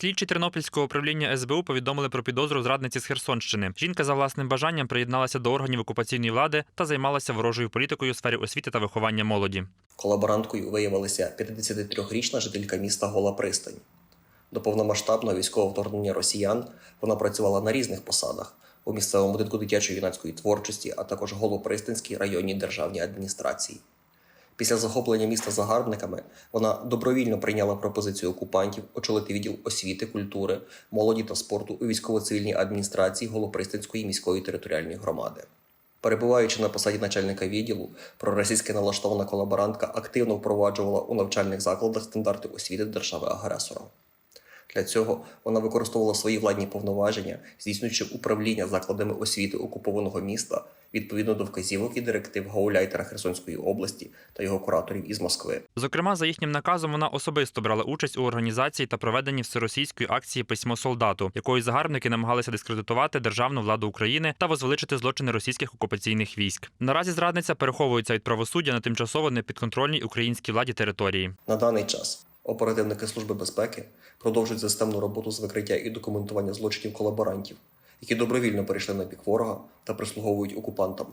Слідчі Тернопільського управління СБУ повідомили про підозру зрадниці з Херсонщини. Жінка за власним бажанням приєдналася до органів окупаційної влади та займалася ворожою політикою у сфері освіти та виховання молоді. Колаборанткою виявилася 53-річна жителька міста Гола Пристань. До повномасштабного військового вторгнення росіян вона працювала на різних посадах у місцевому будинку дитячої юнацької творчості, а також Голопристанській районній державній адміністрації. Після захоплення міста загарбниками вона добровільно прийняла пропозицію окупантів очолити відділ освіти, культури, молоді та спорту у військово-цивільній адміністрації Голопристанської міської територіальної громади. Перебуваючи на посаді начальника відділу, проросійська налаштована колаборантка активно впроваджувала у навчальних закладах стандарти освіти держави-агресора. Для цього вона використовувала свої владні повноваження, здійснюючи управління закладами освіти окупованого міста відповідно до вказівок і директив гауляйтера Херсонської області та його кураторів із Москви. Зокрема, за їхнім наказом вона особисто брала участь у організації та проведенні всеросійської акції Письмо солдату, якою загарбники намагалися дискредитувати державну владу України та возвеличити злочини російських окупаційних військ. Наразі зрадниця переховується від правосуддя на тимчасово непідконтрольній українській владі території. На даний час оперативники Служби безпеки продовжують системну роботу з викриття і документування злочинів колаборантів, які добровільно перейшли на бік ворога та прислуговують окупантам.